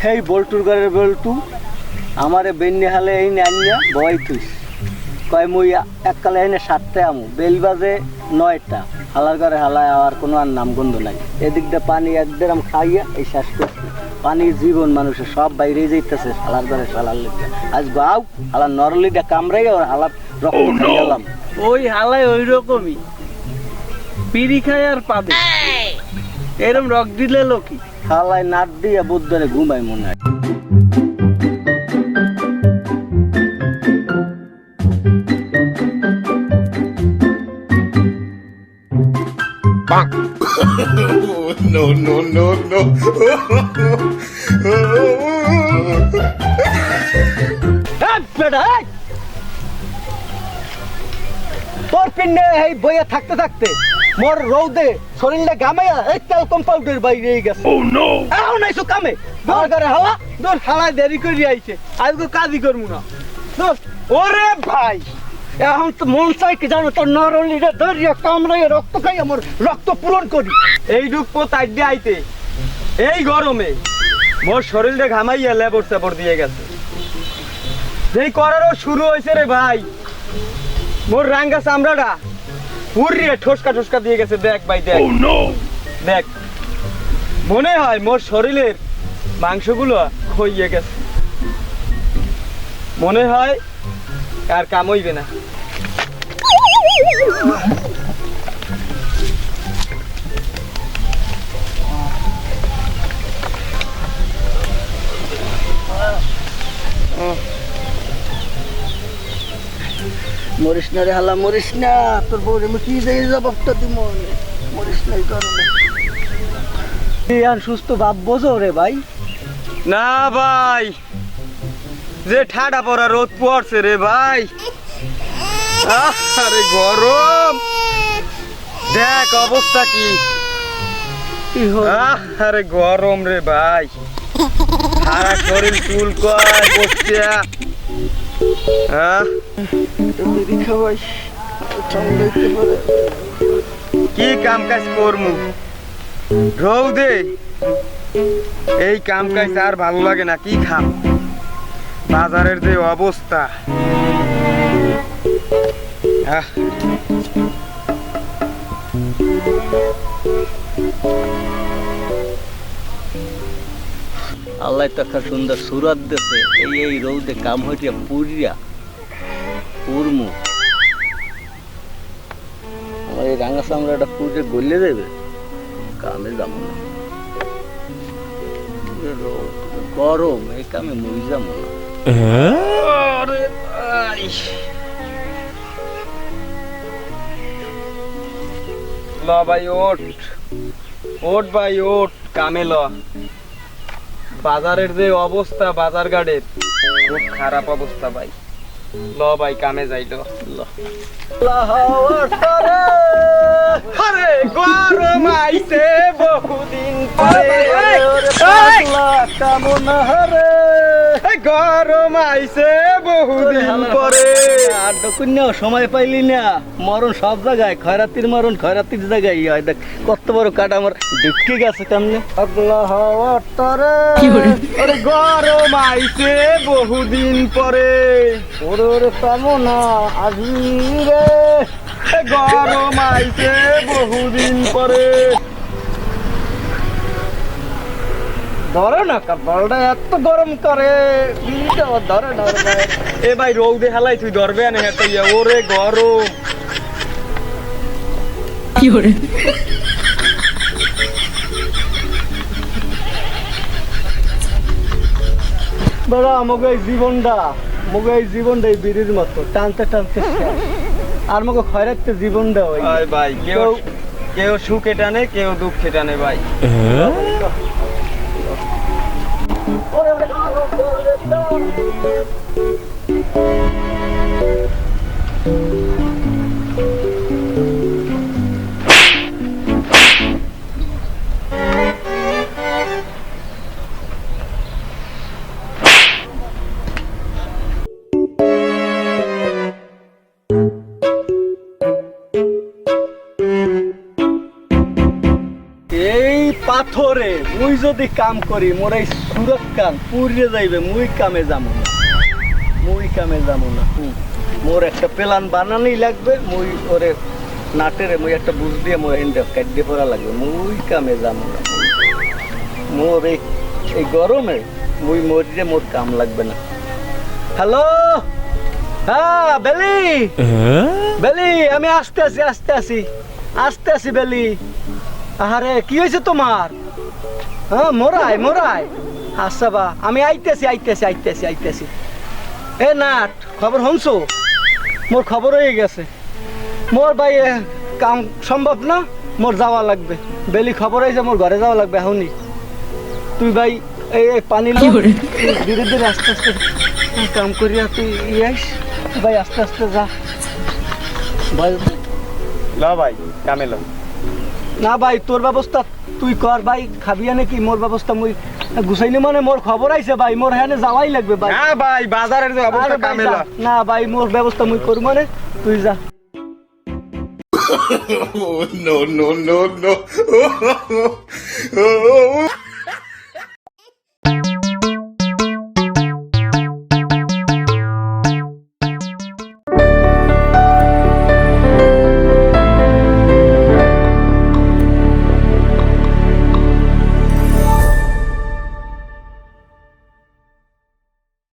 সেই বল্টুর ঘরের বল্টু আমারে বেন্নি হালে এই আনিয়া বয় তুইস কয় মুই এককালে এনে সাতটা আমু। বেল বাজে নয়টা। হালার ঘরে হালায় আর কোনো আর নাম গন্ধ নাই। এদিক দিয়ে পানি এক দেরাম খাইয়া এই শ্বাস করছি পানি জীবন মানুষের সব বাইরে যাইতেছে হালার ঘরে হালার লিগে। আজ গাও হালার নরলিটা কামড়াই আর হালার রক্ত খাই গেলাম। ওই হালায় ওই রকমই। পিড়ি খায় আর পাবে এরম রক দিলে লোকি হালায় নাট দিয়ে বুদ্ধরে ঘুমাই মনে হয় no, no, no, no. এই বেটা, এই! তোর পিন্নে এই বইয়ে থাকতে থাকতে মোর রৌদে শরীরটা গামাইয়া এই তেল কম্পাউন্ডের বাইরে গেছে। ও নো এখন আইসো কামে। আমার করে হাওয়া তোর হালায় দেরি করে আইছে। আজকে কাজই করমু না। দোস, ওরে ভাই এখন তো মন চাই কি জানো তোর নরলিটা ধরিয়া কামড়াইয়া রক্ত খাই আমার রক্ত পূরণ করি। এই ডুব পোতাই দিয়ে আইতে। এই গরমে মোর শরীরটা ঘামাইয়া লেবর সেবর দিয়ে গেছে। যেই করারও শুরু হয়েছে রে ভাই। মোর রাঙ্গা চামড়াটা পুরিয়ে ঠোসকা ঠোসকা দিয়ে গেছে। দেখ ভাই দেখ। দেখ। মনে হয় মোর শরীরের মাংসগুলো খইয়ে গেছে। মনে হয় আর কাম হইবে না। মরিস না রে হালা মরিস না। তোর বউরে আমি কি যাই জবাবটা দিব? মরিস নাই তুই আর সুস্থ ভাব বোঝো রে ভাই? না ভাই যে ঠাডা পড়া রোদ পড়ছে রে ভাই। আরে গরম। দেখ অবস্থা কি। আরে গরম রে ভাই। সারা শরীর চুল কয় বসছে। পারে। কি কাম কাজ করমু? রৌদে এই কাম কাজ আর ভালো লাগে না কি খাম? বাজারের যে অবস্থা। আহ। আল্লাহ তো একটা সুন্দর সুরত দেছে এই এই রৌদে কাম হইয়া পুরিয়া পুরমু আমার এই রাঙা চামড়াটা পুড়ে গলে দেবে। কামে যাব না। গরম এই কামে মরি যাব না। ভাই। ল ভাই ওঠ। ওঠ ভাই ওট কামে ল। বাজারের যে অবস্থা বাজার ঘাটের খুব খারাপ অবস্থা ভাই। ল ভাই কামে যাইল। আরে গরম আইছে বহুদিন পরে। কেমন হারে গরম আইছে বহুদিন পরে। আর দক্ষিণ সময় পাইলি না। মরণ সব জায়গায় খয়রাতির মরণ খয়রাতির জায়গায়। হয় দেখ কত বড় কাটা আমার ঢুকে গেছে কেমনে আল্লাহ হওয়ার তরে আরে গরম আইছে বহুদিন পরে। ওরে ওরে কেমন আসবি রে গরম আইছে বহুদিন পরে। ধরে না বলটা এত গরম করে ধরে না ভাই। এ ভাই রৌদে হেলাই তুই ধরবে না হেঁটে ইয়া ওরে গরম। বেড়া আমাকে এই জীবনটা আমাকে এই জীবনটা এই বিড়ির মতো টানতে টানতে। আর আমাকে খয়রাতে জীবনটা ওই। ভাই কেউ কেউ সুখে টানে কেউ দুঃখে টানে ভাই। Oh, God, it's dark. পাথরে মুই যদি কাম করি মোর এই সুরত কান পুড়ে যাইবে মুই কামে যাব না। মুই কামে যাব না হুম। মোর একটা প্ল্যান বানানোই লাগবে মুই ওরে নাটেরে মুই একটা বুঝ দিয়ে মোর এন্ডে কাটিয়ে পড়া লাগবে মুই কামে যাব না। মোর এই এই গরমে মুই মরিলে মোর কাম লাগবে না। হ্যালো? হ্যাঁ বেলি? বেলি আমি আসতে আছি আসতে আছি আসতে আছি বেলি। আরে কি হয়েছে তোমার? হ্যাঁ মোরাই মোরাই আচ্ছা বা আমি আইতেছি আইতেছি আইতেছি আইতেছি। এ নাট খবর হনছো মোর খবর হয়ে গেছে। মোর ভাই কাম সম্ভব না মোর যাওয়া লাগবে। বেলি খবর হয়েছে মোর ঘরে যাওয়া লাগবে এখনই। তুই ভাই এই এই পানি ধীরে ধীরে আস্তে আস্তে কাম করিয়া তুই ইয়ে আইস। ভাই আস্তে আস্তে যা। ভাই ল ভাই কামে ল। না ভাই তোর ব্যবস্থা তুই কর ভাই খাবি নাকি মোর ব্যবস্থা মুই গুছাইনি মানে মোর খবর আইছে ভাই মোর হ্যাঁ যাওয়াই লাগবে ভাই না ভাই বাজারের যে অবস্থা আরে ভাই কামে যা। ল না ভাই মোর ব্যবস্থা মুই করব মানে তুই যা no no, no, no, no.